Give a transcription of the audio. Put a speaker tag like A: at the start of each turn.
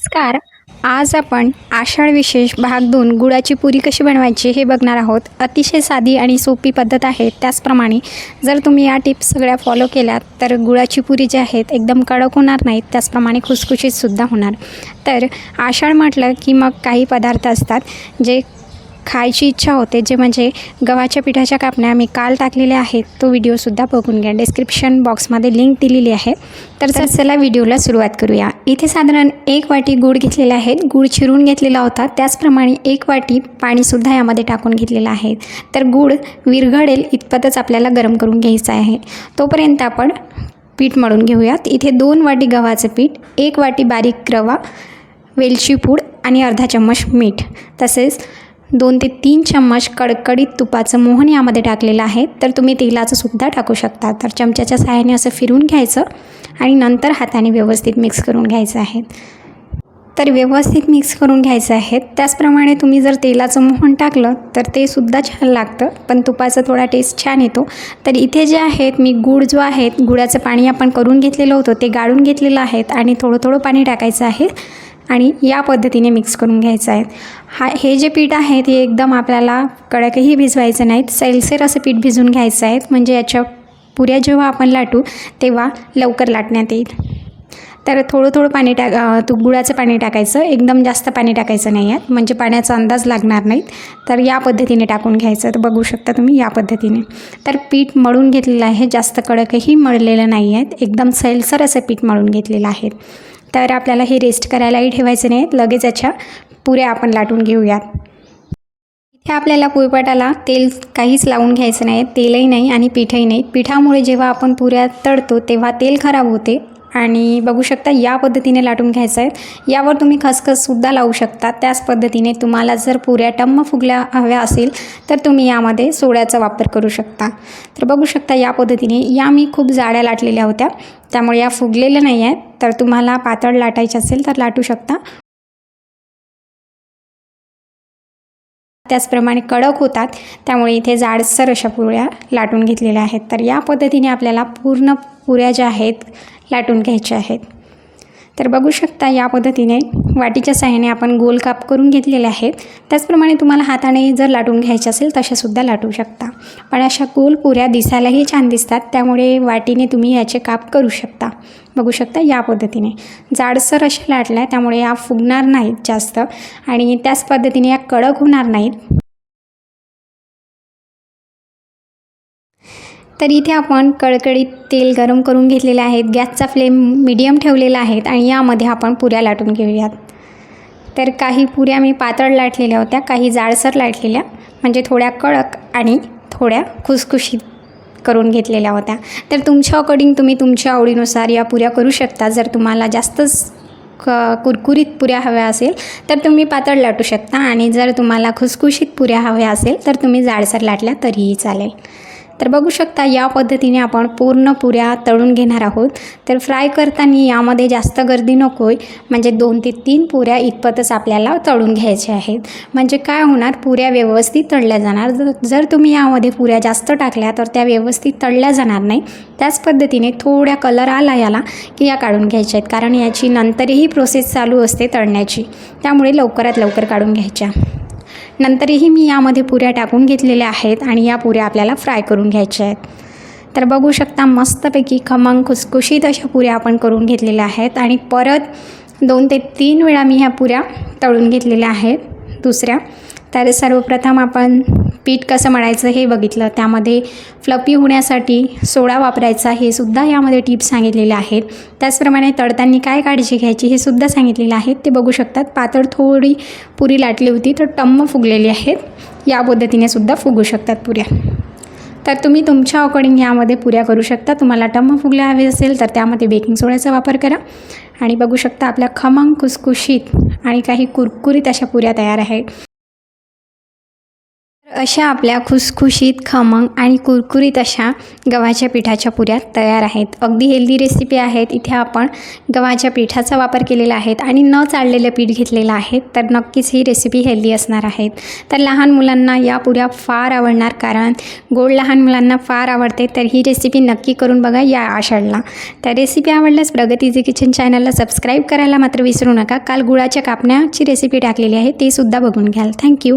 A: नमस्कार. आज आपण आषाढ विशेष भाग दोन गुळाची पुरी कशी बनवायची हे बघणार आहोत. अतिशय साधी आणि सोपी पद्धत आहे. त्याचप्रमाणे जर तुम्ही या टिप्स सगळ्या फॉलो केल्यात तर गुळाची पुरी जी आहेत एकदम कडक होणार नाहीत. त्याचप्रमाणे खुसखुशीतसुद्धा होणार. तर आषाढ म्हटलं की मग काही पदार्थ असतात जे खायची इच्छा होते जे म्हणजे गव्हाच्या पिठाच्या कापण्या मी काल टाकलेल्या आहेत तो व्हिडिओसुद्धा बघून घ्या. डिस्क्रिप्शन बॉक्समध्ये लिंक दिलेली आहे. तर चल चला व्हिडिओला सुरुवात करूया. इथे साधारण एक वाटी गूळ घेतलेला आहे. गूळ चिरून घेतलेला होता. त्याचप्रमाणे एक वाटी पाणीसुद्धा यामध्ये टाकून घेतलेलं आहे. तर गूळ विरघळेल इतपतच आपल्याला गरम करून घ्यायचं आहे. तोपर्यंत आपण पीठ मळून घेऊयात. इथे दोन वाटी गव्हाचं पीठ एक वाटी बारीक रवा वेलची पूड आणि अर्धा चम्मच मीठ. तसेच दोन ते तीन चम्मच कडकडीत तुपाचं मोहन यामध्ये टाकलेलं आहे. तर तुम्ही तेलाचं सुद्धा टाकू शकता. तर चमच्याच्या सहाय्याने असं फिरून घ्यायचं आणि नंतर हाताने व्यवस्थित मिक्स करून घ्यायचं आहे. तर व्यवस्थित मिक्स करून घ्यायचं आहे. त्याचप्रमाणे तुम्ही जर तेलाचं मोहन टाकलं तर ते सुद्धा छान लागतं पण तुपाचा थोडा टेस्ट छान येतो. तर इथे जे आहेत मी गूळ जो आहे गुळाचं पाणी आपण करून घेतलेलं होतं ते गाळून घेतलेलं आहे आणि थोडं थोडं पाणी टाकायचं आहे. आणि या पद्धतीने मिक्स करून घ्यायचं आहे. हा हे जे पीठ आहे ते एकदम आपल्याला कडकही भिजवायचं नाहीत. सैलसर असं पीठ भिजून घ्यायचं आहे. म्हणजे याच्या पुऱ्या जेव्हा आपण लाटू तेव्हा लवकर लाटण्यात येईल. तर थोडं थोडं पाणी टाक अ, तू गुळाचं पाणी टाकायचं. एकदम जास्त पाणी टाकायचं नाही आहे म्हणजे पाण्याचा अंदाज लागणार नाहीत. तर या पद्धतीने टाकून घ्यायचं तर बघू शकता तुम्ही या पद्धतीने. तर पीठ मळून घेतलेलं आहे. जास्त कडकही मळलेलं नाही आहेत एकदम सैलसर असं पीठ मळून घेतलेलं आहे. तर आपल्याला हे रेस्ट करायलाही ठेवायचं नाही. लगेच याच्या पुऱ्या आपण लाटून घेऊयात. इथे आपल्याला पोळपाटाला तेल काहीच लावून घ्यायचं नाही. तेलही नाही आणि पीठही नाही. पिठामुळे जेव्हा आपण पुऱ्या तळतो तेव्हा तेल खराब होते. आणि बघू शकता या पद्धतीने लाटून घ्यायचं आहे. यावर तुम्ही खसखससुद्धा लावू शकता. त्याच पद्धतीने तुम्हाला जर पुऱ्या टम्म फुगल्या हव्या असेल तर तुम्ही यामध्ये सोड्याचा वापर करू शकता. तर बघू शकता या पद्धतीने या मी खूप जाड्या लाटलेल्या होत्या. त्यामुळे या फुगलेल्या नाही आहेत. तर तुम्हाला पातळ लाटायचे असेल तर लाटू शकता. त्याचप्रमाणे कडक होतात. त्यामुळे इथे जाडसर अशा पुऱ्या लाटून घेतलेल्या आहेत. तर या पद्धतीने आपल्याला पूर्ण पुऱ्या ज्या आहेत लाटून घ्यायचे आहेत. तर बघू शकता या पद्धतीने वाटीच्या साह्याने आपण गोल काप करून घेतलेले आहेत. त्याचप्रमाणे तुम्हाला हाताने जर लाटून घ्यायचे असेल तशासुद्धा लाटू शकता. पण अशा गोल पुऱ्या दिसायलाही छान दिसतात. त्यामुळे वाटीने तुम्ही याचे काप करू शकता. बघू शकता या पद्धतीने. जाडसर अशा लाटल्या त्यामुळे या फुगणार नाहीत जास्त. आणि त्याच पद्धतीने या कडक होणार नाहीत. तर इथे आपण कळकळीत तेल गरम करून घेतलेले आहेत. गॅसचा फ्लेम मिडियम ठेवलेला आहे आणि यामध्ये आपण पुऱ्या लाटून घेऊयात. तर काही पुऱ्या मी पातळ लाटलेल्या होत्या काही जाडसर लाटलेल्या म्हणजे थोड्या कडक आणि थोड्या खुसखुशीत करून घेतलेल्या होत्या. तर तुमच्या अकॉर्डिंग तुम्ही तुमच्या आवडीनुसार या पुऱ्या करू शकता. जर तुम्हाला जास्तच क कुरकुरीत पुऱ्या हव्या असेल तर तुम्ही पातळ लाटू शकता. आणि जर तुम्हाला खुसखुशीत पुऱ्या हव्या असेल तर तुम्ही जाडसर लाटल्या तरीही चालेल. तर बघू शकता या पद्धतीने आपण पूर्ण पुऱ्या तळून घेणार आहोत. तर फ्राय करताना यामध्ये जास्त गर्दी नको आहे म्हणजे दोन ते तीन पुऱ्या इतपतच आपल्याला तळून घ्यायच्या आहेत. म्हणजे काय होणार पुऱ्या व्यवस्थित तळल्या जाणार. जर जर तुम्ही यामध्ये पुऱ्या जास्त टाकल्या तर त्या व्यवस्थित तळल्या जाणार नाही. त्याच पद्धतीने थोड्या कलर आला याला की या काढून घ्यायच्या आहेत. कारण याची नंतरही प्रोसेस चालू असते तळण्याची. त्यामुळे लवकरात लवकर काढून घ्यायच्या. नंतरही मी यामध्ये पुऱ्या टाकून घेतलेल्या आहेत आणि या पुऱ्या आपल्याला फ्राय करून घ्यायच्या आहेत. तर बघू शकता मस्तपैकी खमंग खुसखुशीत अशा पुऱ्या आपण करून घेतलेल्या आहेत आणि परत दोन ते तीन वेळा मी ह्या पुऱ्या तळून घेतलेल्या आहेत दुसऱ्या. तर सर्वप्रथम आपण पीठ कसं मळायचं हे बघितलं. त्यामध्ये फ्लपी होण्यासाठी सोडा वापरायचा हे सुद्धा यामध्ये टिप्स सांगितलेले आहेत. त्याचप्रमाणे तळताना काय काळजी घ्यायची हे सुद्धा सांगितलेलं आहे ते बघू शकतात. पातळ थोडी पुरी लाटली होती तर टम्म फुगलेली आहेत. या पद्धतीने सुद्धा फुगू शकतात पुऱ्या. तर तुम्ही तुमच्या अकॉर्डिंग यामध्ये पुऱ्या करू शकता. तुम्हाला टम्म फुगल्या हवे असेल तर त्यामध्ये बेकिंग सोड्याचा वापर करा. आणि बघू शकता आपल्या खमंग कुसकुशीत आणि काही कुरकुरीत अशा पुऱ्या तयार आहेत. अशा आपल्या खुसखुशीत खमंग आणि कुरकुरीत अशा गव्हाच्या पिठाच्या पुऱ्या तयार आहेत. अगदी हेल्दी रेसिपी आहेत. इथे आपण गव्हाच्या पिठाचा वापर केलेला आहे आणि न चाळलेलं पीठ घेतलेलं आहे तर नक्कीच ही रेसिपी हेल्दी असणार आहेत तर लहान मुलांना या पुऱ्या फार आवडणार कारण गोड लहान मुलांना फार आवडते तर ही रेसिपी नक्की करून बघा या आषाढला. तर रेसिपी आवडल्यास प्रगतीचे किचन चॅनलला सबस्क्राईब करायला मात्र विसरू नका. काल गुळाच्या कापण्याची रेसिपी टाकलेली आहे ते सुद्धा बघून घ्याल. थँक्यू